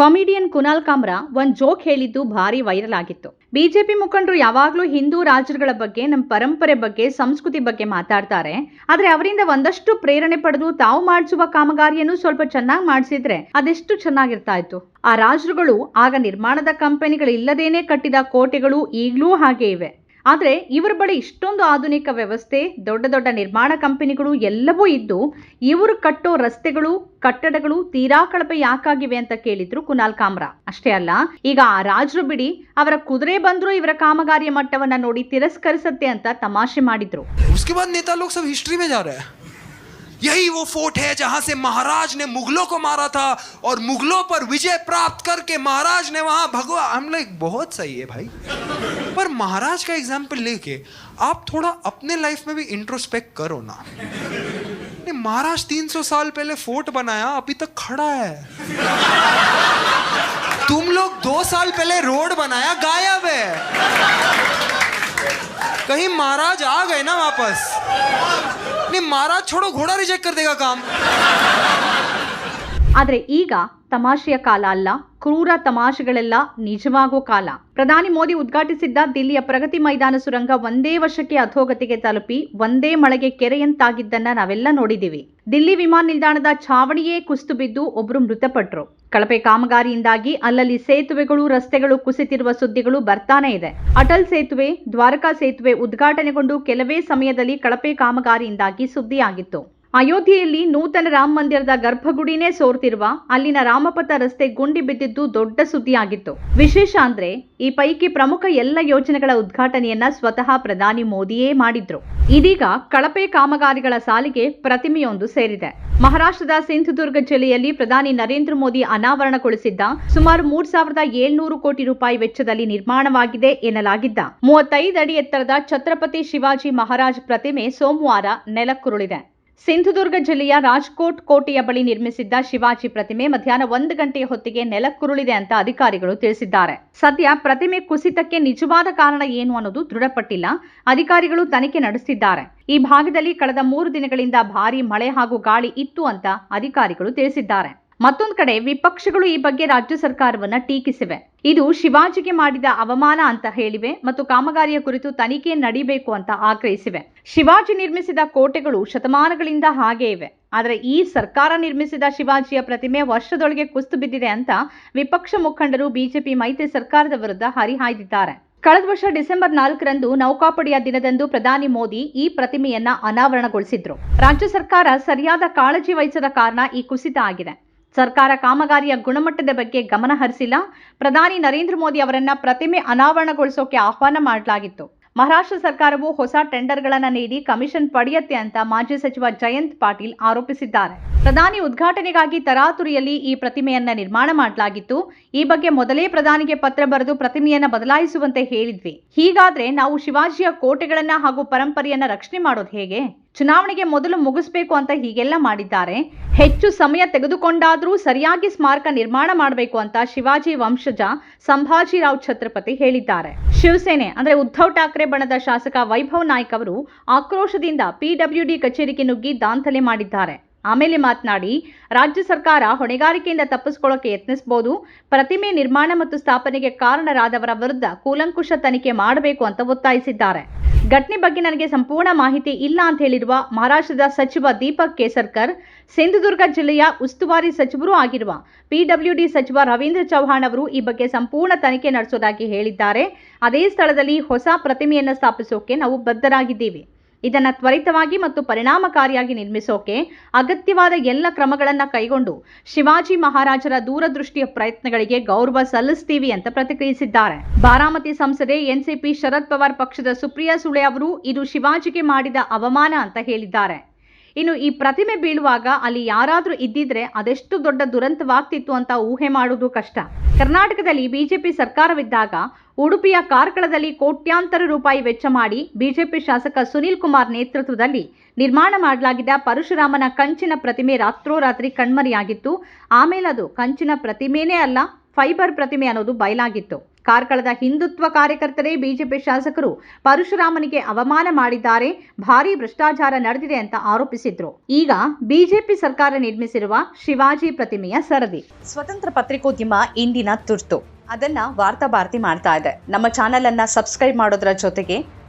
Comedian Kunal camera ಒಂದು joke ಹೇಳಿದ್ದು ಭಾರಿ ವೈರಲ್ ಆಗಿತ್ತು. ಬಿಜೆಪಿ ಮುಖಂಡರು ಯಾವಾಗ್ಲೂ ಹಿಂದೂ ರಾಜರುಗಳ ಬಗ್ಗೆ ನಮ್ಮ ಪರಂಪರೆ ಬಗ್ಗೆ, ಸಂಸ್ಕೃತಿ ಬಗ್ಗೆ ಮಾತಾಡ್ತಾರೆ. ಆದ್ರೆ ಅವರಿಂದ ಒಂದಷ್ಟು ಪ್ರೇರಣೆ ಪಡೆದು ತಾವು ಮಾಡಿಸುವ ಕಾಮಗಾರಿಯನ್ನು ಸ್ವಲ್ಪ ಚೆನ್ನಾಗಿ ಮಾಡಿಸಿದ್ರೆ ಅದೆಷ್ಟು ಚೆನ್ನಾಗಿರ್ತಾ ಇತ್ತು. ಆ ರಾಜರುಗಳು ಆಗ ನಿರ್ಮಾಣದ ಕಂಪನಿಗಳು ಇಲ್ಲದೇನೆ ಕಟ್ಟಿದ ಕೋಟೆಗಳು ಈಗಲೂ ಹಾಗೆ ಇವೆ. ಆದ್ರೆ ಇವರ ಬಳಿ ಇಷ್ಟೊಂದು ಆಧುನಿಕ ವ್ಯವಸ್ಥೆ ದೊಡ್ಡ ದೊಡ್ಡ ನಿರ್ಮಾಣ ಕಂಪನಿಗಳು ಎಲ್ಲವೂ ಇದ್ದು ಇವರು ಕಟ್ಟೋ ರಸ್ತೆಗಳು ಕಟ್ಟಡಗಳು ತೀರಾ ಕಳಪೆ ಯಾಕಾಗಿವೆ ಅಂತ ಕೇಳಿದ್ರು ಕುನಾಲ್ ಕಾಮ್ರಾ ಅಷ್ಟೇ ಅಲ್ಲ ಈಗ ಆ ರಾಜರು ಬಿಡಿ ಅವರ ಕುದುರೆ ಬಂದ್ರು ಇವರ ಕಾಮಗಾರಿಯ ಮಟ್ಟವನ್ನ ನೋಡಿ ತಿರಸ್ಕರಿಸತ್ತೆ ಅಂತ ತಮಾಷೆ ಮಾಡಿದ್ರು उसके बाद नेता लोग सब हिस्ट्री में जा रहे हैं यही वो फोर्ट है जहां से महाराज ने मुगलों को मारा था और मुगलों पर विजय प्राप्त करके महाराज ने वहां भगवा हम लाइक बहुत सही है भाई पर महाराज का एग्ज़ाम्पल लेके आप थोड़ा अपने लाइफ में भी इंट्रोस्पेक्ट करो ना। नहीं, महाराज 300 साल पहले फोर्ट बनाया अभी तक खड़ा है। तुम लोग दो साल पहले रोड बनाया गायब है। कहीं महाराज आ गए ना वापस। नहीं महाराज छोड़ो घोड़ा रिजेक्ट कर देगा काम। ಆದ್ರೆ ಈಗ ತಮಾಷೆಯ ಕಾಲ ಅಲ್ಲ, ಕ್ರೂರ ತಮಾಷೆಗಳೆಲ್ಲ ನಿಜವಾಗೋ ಕಾಲ. ಪ್ರಧಾನಿ ಮೋದಿ ಉದ್ಘಾಟಿಸಿದ್ದ ದಿಲ್ಲಿಯ ಪ್ರಗತಿ ಮೈದಾನ ಸುರಂಗ ಒಂದೇ ವರ್ಷಕ್ಕೆ ಅಧೋಗತಿಗೆ ತಲುಪಿ ಒಂದೇ ಮಳೆಗೆ ಕೆರೆಯಂತಾಗಿದ್ದನ್ನ ನಾವೆಲ್ಲ ನೋಡಿದ್ದೀವಿ. ದಿಲ್ಲಿ ವಿಮಾನ ನಿಲ್ದಾಣದ ಛಾವಣಿಯೇ ಕುಸಿತು ಬಿದ್ದು ಒಬ್ರು ಮೃತಪಟ್ಟರು ಕಳಪೆ ಕಾಮಗಾರಿಯಿಂದಾಗಿ ಅಲ್ಲಲ್ಲಿ ಸೇತುವೆಗಳು, ರಸ್ತೆಗಳು ಕುಸಿತಿರುವ ಸುದ್ದಿಗಳು ಬರ್ತಾನೆ ಇದೆ. ಅಟಲ್ ಸೇತುವೆ, ದ್ವಾರಕಾ ಸೇತುವೆ ಉದ್ಘಾಟನೆಗೊಂಡು ಕೆಲವೇ ಸಮಯದಲ್ಲಿ ಕಳಪೆ ಕಾಮಗಾರಿಯಿಂದಾಗಿ ಸುದ್ದಿಯಾಗಿತ್ತು. ಅಯೋಧ್ಯೆಯಲ್ಲಿ ನೂತನ ರಾಮ ಮಂದಿರದ ಗರ್ಭಗುಡಿನೇ ಸೋರ್ತಿರುವ ಅಲ್ಲಿನ ರಾಮಪಥ ರಸ್ತೆ ಗುಂಡಿ ಬಿದ್ದಿದ್ದು ದೊಡ್ಡ ಸುದ್ದಿಯಾಗಿತ್ತು. ವಿಶೇಷ ಅಂದ್ರೆ ಈ ಪೈಕಿ ಪ್ರಮುಖ ಎಲ್ಲ ಯೋಜನೆಗಳ ಉದ್ಘಾಟನೆಯನ್ನ ಸ್ವತಃ ಪ್ರಧಾನಿ ಮೋದಿಯೇ ಮಾಡಿದ್ರು. ಇದೀಗ ಕಳಪೆ ಕಾಮಗಾರಿಗಳ ಸಾಲಿಗೆ ಪ್ರತಿಮೆಯೊಂದು ಸೇರಿದೆ. ಮಹಾರಾಷ್ಟ್ರದ ಸಿಂಧುದುರ್ಗ ಜಿಲ್ಲೆಯಲ್ಲಿ ಪ್ರಧಾನಿ ನರೇಂದ್ರ ಮೋದಿ ಅನಾವರಣಗೊಳಿಸಿದ್ದ ಸುಮಾರು ಮೂರ್ ಸಾವಿರದ ಏಳ್ನೂರು ಕೋಟಿ ರೂಪಾಯಿ ವೆಚ್ಚದಲ್ಲಿ ನಿರ್ಮಾಣವಾಗಿದೆ ಎನ್ನಲಾಗಿದ್ದ. ಮೂವತ್ತೈದು ಅಡಿ ಎತ್ತರದ ಛತ್ರಪತಿ ಶಿವಾಜಿ ಮಹಾರಾಜ್ ಪ್ರತಿಮೆ ಸೋಮವಾರ ನೆಲಕ್ಕುರುಳಿದೆ. ಸಿಂಧುದುರ್ಗ ಜಿಲ್ಲೆಯ ರಾಜ್ಕೋಟ್ ಕೋಟೆಯ ಬಳಿ ನಿರ್ಮಿಸಿದ್ದ ಶಿವಾಜಿ ಪ್ರತಿಮೆ ಮಧ್ಯಾಹ್ನ ಒಂದು ಗಂಟೆಯ ಹೊತ್ತಿಗೆ ನೆಲಕ್ಕುರುಳಿದೆ ಅಂತ ಅಧಿಕಾರಿಗಳು ತಿಳಿಸಿದ್ದಾರೆ. ಸದ್ಯ ಪ್ರತಿಮೆ ಕುಸಿತಕ್ಕೆ ನಿಜವಾದ ಕಾರಣ ಏನು ಅನ್ನೋದು ದೃಢಪಟ್ಟಿಲ್ಲ. ಅಧಿಕಾರಿಗಳು ತನಿಖೆ ನಡೆಸಿದ್ದಾರೆ ಈ ಭಾಗದಲ್ಲಿ ಕಳೆದ ಮೂರು ದಿನಗಳಿಂದ ಭಾರೀ ಮಳೆ ಹಾಗೂ ಗಾಳಿ ಇತ್ತು ಅಂತ ಅಧಿಕಾರಿಗಳು ತಿಳಿಸಿದ್ದಾರೆ. ಮತ್ತೊಂದು ಕಡೆ ವಿಪಕ್ಷಗಳು ಈ ಬಗ್ಗೆ ರಾಜ್ಯ ಸರ್ಕಾರವನ್ನ ಟೀಕಿಸಿವೆ. ಇದು ಶಿವಾಜಿಗೆ ಮಾಡಿದ ಅವಮಾನ ಅಂತ ಹೇಳಿವೆ ಮತ್ತು ಕಾಮಗಾರಿಯ ಕುರಿತು ತನಿಖೆ ನಡೀಬೇಕು ಅಂತ ಆಗ್ರಹಿಸಿವೆ. ಶಿವಾಜಿ ನಿರ್ಮಿಸಿದ ಕೋಟೆಗಳು ಶತಮಾನಗಳಿಂದ ಹಾಗೇ ಇವೆ. ಆದರೆ ಈ ಸರ್ಕಾರ ನಿರ್ಮಿಸಿದ ಶಿವಾಜಿಯ ಪ್ರತಿಮೆ ವರ್ಷದೊಳಗೆ ಕುಸ್ತು ಬಿದ್ದಿದೆ ಅಂತ ವಿಪಕ್ಷ ಮುಖಂಡರು ಬಿಜೆಪಿ ಮೈತ್ರಿ ಸರ್ಕಾರದ ವಿರುದ್ಧ ಹರಿಹಾಯ್ದಿದ್ದಾರೆ. ಕಳೆದ ವರ್ಷ ಡಿಸೆಂಬರ್ ನಾಲ್ಕರಂದು ನೌಕಾಪಡೆಯ ದಿನದಂದು ಪ್ರಧಾನಿ ಮೋದಿ ಈ ಪ್ರತಿಮೆಯನ್ನ ಅನಾವರಣಗೊಳಿಸಿದ್ರು. ರಾಜ್ಯ ಸರ್ಕಾರ ಸರಿಯಾದ ಕಾಳಜಿ ವಹಿಸದ ಕಾರಣ ಈ ಕುಸಿತ ಆಗಿದೆ. ಸರ್ಕಾರ ಕಾಮಗಾರಿಯ ಗುಣಮಟ್ಟದ ಬಗ್ಗೆ ಗಮನ ಹರಿಸಿಲ್ಲ. ಪ್ರಧಾನಿ ನರೇಂದ್ರ ಮೋದಿ ಅವರನ್ನ ಪ್ರತಿಮೆ ಅನಾವರಣಗೊಳಿಸೋಕೆ ಆಹ್ವಾನ ಮಾಡಲಾಗಿತ್ತು. ಮಹಾರಾಷ್ಟ್ರ ಸರ್ಕಾರವು ಹೊಸ ಟೆಂಡರ್ಗಳನ್ನು ನೀಡಿ ಕಮಿಷನ್ ಪಡೆಯುತ್ತೆ ಅಂತ ಮಾಜಿ ಸಚಿವ ಜಯಂತ್ ಪಾಟೀಲ್ ಆರೋಪಿಸಿದ್ದಾರೆ. ಪ್ರಧಾನಿ ಉದ್ಘಾಟನೆಗಾಗಿ ತರಾತುರಿಯಲ್ಲಿ ಈ ಪ್ರತಿಮೆಯನ್ನ ನಿರ್ಮಾಣ ಮಾಡಲಾಗಿತ್ತು. ಈ ಬಗ್ಗೆ ಮೊದಲೇ ಪ್ರಧಾನಿಗೆ ಪತ್ರ ಬರೆದು ಪ್ರತಿಮೆಯನ್ನ ಬದಲಾಯಿಸುವಂತೆ ಹೇಳಿದ್ವಿ. ಹೀಗಾದ್ರೆ ನಾವು ಶಿವಾಜಿಯ ಕೋಟೆಗಳನ್ನ ಹಾಗೂ ಪರಂಪರೆಯನ್ನ ರಕ್ಷಣೆ ಮಾಡೋದು ಹೇಗೆ? ಚುನಾವಣೆಗೆ ಮೊದಲು ಮುಗಿಸ್ಬೇಕು ಅಂತ ಹೀಗೆಲ್ಲ ಮಾಡಿದ್ದಾರೆ. ಹೆಚ್ಚು ಸಮಯ ತೆಗೆದುಕೊಂಡಾದರೂ ಸರಿಯಾಗಿ ಸ್ಮಾರಕ ನಿರ್ಮಾಣ ಮಾಡಬೇಕು ಅಂತ ಶಿವಾಜಿ ವಂಶಜ ಸಂಭಾಜಿರಾವ್ ಛತ್ರಪತಿ ಹೇಳಿದ್ದಾರೆ. ಶಿವಸೇನೆ, ಅಂದ್ರೆ ಉದ್ಧವ್ ಠಾಕ್ರೆ ಬಣದ ಶಾಸಕ ವೈಭವ್ ನಾಯ್ಕ್ ಅವರು ಆಕ್ರೋಶದಿಂದ ಪಿಡಬ್ಲ್ಯೂಡಿ ಕಚೇರಿಗೆ ನುಗ್ಗಿ ದಾಂಧಲೆ ಮಾಡಿದ್ದಾರೆ. ಆಮೇಲೆ ಮಾತನಾಡಿ, ರಾಜ್ಯ ಸರ್ಕಾರ ಹೊಣೆಗಾರಿಕೆಯಿಂದ ತಪ್ಪಿಸಿಕೊಳ್ಳೋಕೆ ಯತ್ನಿಸಬಹುದು ಪ್ರತಿಮೆ ನಿರ್ಮಾಣ ಮತ್ತು ಸ್ಥಾಪನೆಗೆ ಕಾರಣರಾದವರ ವಿರುದ್ಧ ಕೂಲಂಕುಷ ತನಿಖೆ ಮಾಡಬೇಕು ಅಂತ ಒತ್ತಾಯಿಸಿದ್ದಾರೆ. ಘಟನೆ ಬಗ್ಗೆ ನನಗೆ ಸಂಪೂರ್ಣ ಮಾಹಿತಿ ಇಲ್ಲ ಅಂತ ಹೇಳಿರುವ ಮಹಾರಾಷ್ಟ್ರದ ಸಚಿವ ದೀಪಕ್ ಕೇಸರ್ಕರ್, ಸಿಂಧುದುರ್ಗ ಜಿಲ್ಲೆಯ ಉಸ್ತುವಾರಿ ಸಚಿವರೂ ಆಗಿರುವ ಪಿಡಬ್ಲ್ಯೂಡಿ ಸಚಿವ ರವೀಂದ್ರ ಚೌಹಾಣ್ ಅವರು ಈ ಬಗ್ಗೆ ಸಂಪೂರ್ಣ ತನಿಖೆ ನಡೆಸೋದಾಗಿ ಹೇಳಿದ್ದಾರೆ. ಅದೇ ಸ್ಥಳದಲ್ಲಿ ಹೊಸ ಪ್ರತಿಮೆಯನ್ನು ಸ್ಥಾಪಿಸೋಕೆ ನಾವು ಬದ್ಧರಾಗಿದ್ದೀವಿ. ಇದನ್ನು ತ್ವರಿತವಾಗಿ ಮತ್ತು ಪರಿಣಾಮಕಾರಿಯಾಗಿ ನಿರ್ಮಿಸೋಕೆ ಅಗತ್ಯವಾದ ಎಲ್ಲ ಕ್ರಮಗಳನ್ನು ಕೈಗೊಂಡು ಶಿವಾಜಿ ಮಹಾರಾಜರ ದೂರದೃಷ್ಟಿಯ ಪ್ರಯತ್ನಗಳಿಗೆ ಗೌರವ ಸಲ್ಲಿಸ್ತೀವಿ ಅಂತ ಪ್ರತಿಕ್ರಿಯಿಸಿದ್ದಾರೆ. ಬಾರಾಮತಿ ಸಂಸದೆ ಎನ್ಸಿಪಿ ಶರದ್ ಪವಾರ್ ಪಕ್ಷದ ಸುಪ್ರಿಯಾ ಸುಳೆ ಅವರು ಇದು ಶಿವಾಜಿಗೆ ಮಾಡಿದ ಅವಮಾನ ಅಂತ ಹೇಳಿದ್ದಾರೆ. ಇನ್ನು ಈ ಪ್ರತಿಮೆ ಬೀಳುವಾಗ ಅಲ್ಲಿ ಯಾರಾದರೂ ಇದ್ದಿದ್ರೆ ಅದೆಷ್ಟು ದೊಡ್ಡ ದುರಂತವಾಗ್ತಿತ್ತು ಅಂತ ಊಹೆ ಮಾಡುವುದು ಕಷ್ಟ. ಕರ್ನಾಟಕದಲ್ಲಿ ಬಿಜೆಪಿ ಸರ್ಕಾರವಿದ್ದಾಗ ಉಡುಪಿಯ ಕಾರ್ಕಳದಲ್ಲಿ ಕೋಟ್ಯಾಂತರ ರೂಪಾಯಿ ವೆಚ್ಚ ಮಾಡಿ ಬಿಜೆಪಿ ಶಾಸಕ ಸುನೀಲ್ ಕುಮಾರ್ ನೇತೃತ್ವದಲ್ಲಿ ನಿರ್ಮಾಣ ಮಾಡಲಾಗಿದ್ದ ಪರಶುರಾಮನ ಕಂಚಿನ ಪ್ರತಿಮೆ ರಾತ್ರೋರಾತ್ರಿ ಕಣ್ಮರೆಯಾಗಿತ್ತು. ಆಮೇಲೆ ಅದು ಕಂಚಿನ ಪ್ರತಿಮೆನೇ ಅಲ್ಲ, ಫೈಬರ್ ಪ್ರತಿಮೆ ಅನ್ನೋದು ಬಯಲಾಗಿತ್ತು. ಕಾರ್ಕಳದ ಹಿಂದುತ್ವ ಕಾರ್ಯಕರ್ತರೇ ಬಿಜೆಪಿ ಶಾಸಕರು ಪರಶುರಾಮನಿಗೆ ಅವಮಾನ ಮಾಡಿದ್ದಾರೆ, ಭಾರೀ ಭ್ರಷ್ಟಾಚಾರ ನಡೆದಿದೆ ಅಂತ ಆರೋಪಿಸಿದ್ರು. ಈಗ ಬಿಜೆಪಿ ಸರ್ಕಾರ ನಿರ್ಮಿಸಿರುವ ಶಿವಾಜಿ ಪ್ರತಿಮೆಯ ಸರದಿ. ಸ್ವತಂತ್ರ ಪತ್ರಿಕೋದ್ಯಮ ಇಂದಿನ ತುರ್ತು. ಅದನ್ನ ವಾರ್ತಾ ಭಾರತಿ ಮಾಡ್ತಾ ಇದೆ. ನಮ್ಮ ಚಾನೆಲ್ ಅನ್ನ ಸಬ್ಸ್ಕ್ರೈಬ್ ಮಾಡೋದ್ರ ಜೊತೆಗೆ